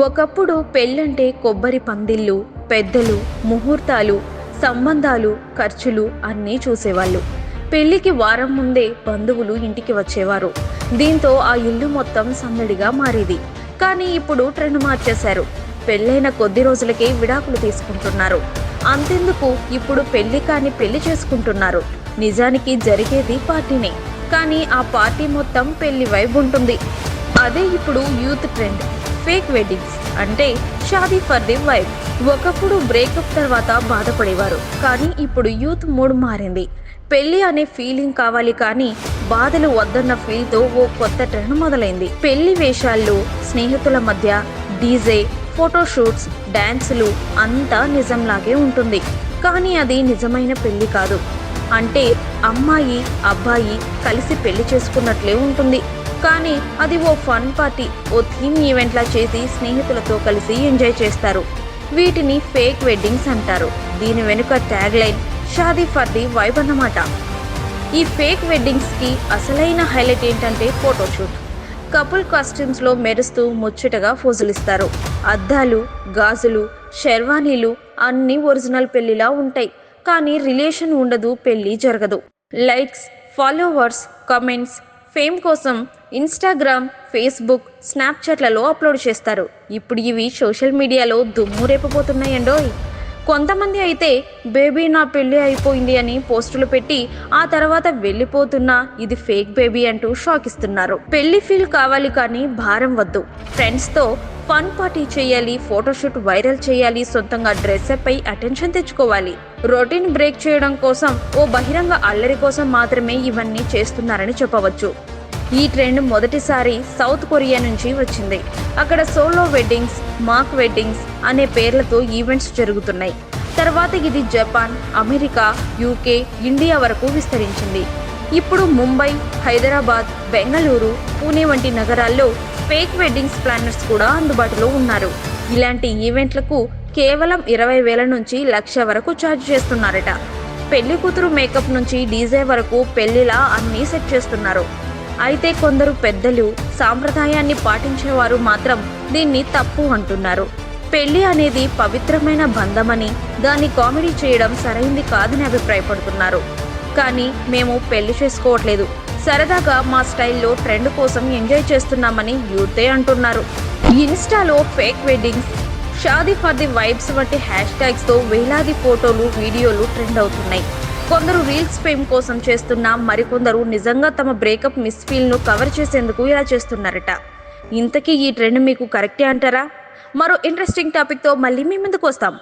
ఒకప్పుడు పెళ్ళంటే కొబ్బరి పందిళ్ళు పెద్దలు ముహూర్తాలు సంబంధాలు ఖర్చులు అన్నీ చూసేవాళ్ళు. పెళ్ళికి వారం ముందే బంధువులు ఇంటికి వచ్చేవారు. దీంతో ఆ ఇల్లు మొత్తం సందడిగా మారేది. కానీ ఇప్పుడు ట్రెండ్ మార్చేశారు. పెళ్ళైన కొద్ది రోజులకే విడాకులు తీసుకుంటున్నారు. అంతెందుకు ఇప్పుడు పెళ్ళి కాని పెళ్ళి చేసుకుంటున్నారు. నిజానికి జరిగేది పార్టీనే. కానీ ఆ పార్టీ మొత్తం పెళ్ళి వైబ్ ఉంటుంది. అదే ఇప్పుడు యూత్ ట్రెండ్. ఫేక్ వెడ్డింగ్స్ అంటే షాదీ ఫర్ ది వైఫ్. ఒకప్పుడు బ్రేకప్ తర్వాత బాధపడేవారు. కానీ ఇప్పుడు యూత్ మూడ్ మారింది. పెళ్ళి అనే ఫీలింగ్ కావాలి కానీ బాధలు వద్దన్న ఫీల్తో ఓ కొత్త ట్రెండ్ మొదలైంది. పెళ్ళి వేషాల్లో స్నేహితుల మధ్య డీజే ఫోటోషూట్స్ డ్యాన్సులు అంతా నిజంలాగే ఉంటుంది. కానీ అది నిజమైన పెళ్ళి కాదు. అంటే అమ్మాయి అబ్బాయి కలిసి పెళ్ళి చేసుకున్నట్లే ఉంటుంది. కానీ అది ఓ ఫన్ పార్టీ. ఓ థీమ్ ఈవెంట్లా చేసి స్నేహితులతో కలిసి ఎంజాయ్ చేస్తారు. వీటిని ఫేక్ వెడ్డింగ్స్ అంటారు. దీని వెనుక tag line shaadi for the vibe అన్నమాట. ఈ ఫేక్ వెడ్డింగ్స్కి అసలైన హైలైట్ ఏంటంటే ఫోటోషూట్ కపుల్ కాస్ట్యూమ్స్లో మెరుస్తూ ముచ్చటగా ఫోజులిస్తారు. అద్దాలు గాజులు షెర్వానీలు అన్నీ ఒరిజినల్ పెళ్ళిలా ఉంటాయి. కానీ రిలేషన్ ఉండదు పెళ్ళి జరగదు. లైక్స్ ఫాలోవర్స్ కమెంట్స్ ఫేమ్ కోసం ఇన్స్టాగ్రామ్ ఫేస్బుక్ స్నాప్చాట్లలో అప్లోడ్ చేస్తారు. ఇప్పుడు ఇవి సోషల్ మీడియాలో దుమ్ము రేపబోతున్నాయండోయ్ కొంతమంది అయితే బేబీ నా పెళ్ళి అయిపోయింది అని పోస్టులు పెట్టి ఆ తర్వాత వెళ్ళిపోతున్నా ఇది ఫేక్ బేబీ అంటూ షాక్ ఇస్తున్నారు పెళ్ళి ఫీల్ కావాలి కానీ భారం వద్దు. ఫ్రెండ్స్తో ఫన్ పార్టీ చేయాలి ఫోటోషూట్ వైరల్ చేయాలి సొంతంగా డ్రెస్అప్ అయి అటెన్షన్ తెచ్చుకోవాలి. రొటీన్ బ్రేక్ చేయడం కోసం ఓ బహిరంగ అల్లరి కోసం మాత్రమే ఇవన్నీ చేస్తున్నారని చెప్పవచ్చు. ఈ ట్రెండ్ మొదటిసారి సౌత్ కొరియా నుంచి వచ్చింది. అక్కడ సోలో వెడ్డింగ్స్ మాక్ వెడ్డింగ్స్ అనే పేర్లతో ఈవెంట్స్ జరుగుతున్నాయి. తర్వాత ఇది జపాన్ అమెరికా యూకే ఇండియా వరకు విస్తరించింది. ఇప్పుడు ముంబై హైదరాబాద్ బెంగళూరు పూణే వంటి నగరాల్లో ఫేక్ వెడ్డింగ్స్ ప్లానర్స్ కూడా అందుబాటులో ఉన్నారు. ఇలాంటి ఈవెంట్లకు కేవలం ఇరవై వేల నుంచి లక్ష వరకు ఛార్జ్ చేస్తున్నారట. పెళ్ళి కూతురు మేకప్ నుంచి డీజే వరకు పెళ్ళిలా అన్నీ సెట్ చేస్తున్నారు. అయితే కొందరు పెద్దలు సాంప్రదాయాన్ని పాటించేవారు మాత్రం దీన్ని తప్పు అంటున్నారు. పెళ్ళి అనేది పవిత్రమైన బంధమని దాన్ని కామెడీ చేయడం సరైంది కాదని అభిప్రాయపడుతున్నారు. కానీ మేము పెళ్ళి చేసుకోవట్లేదు. సరదాగా మా స్టైల్లో ట్రెండ్ కోసం ఎంజాయ్ చేస్తున్నామని యూతే అంటున్నారు. ఇన్స్టాలో fake weddings shaadi for the vibes వంటి హ్యాష్ ట్యాగ్స్తో వేలాది ఫోటోలు వీడియోలు ట్రెండ్ అవుతున్నాయి. కొందరు రీల్స్ ఫేమ్ కోసం చేస్తున్న మరికొందరు నిజంగా తమ బ్రేకప్ మిస్ఫీల్ను కవర్ చేసేందుకు ఇలా చేస్తున్నారట. ఇంతకీ ఈ ట్రెండ్ మీకు కరెక్టే అంటారా? మరో ఇంట్రెస్టింగ్ టాపిక్తో మళ్ళీ మీ ముందుకు వస్తాం.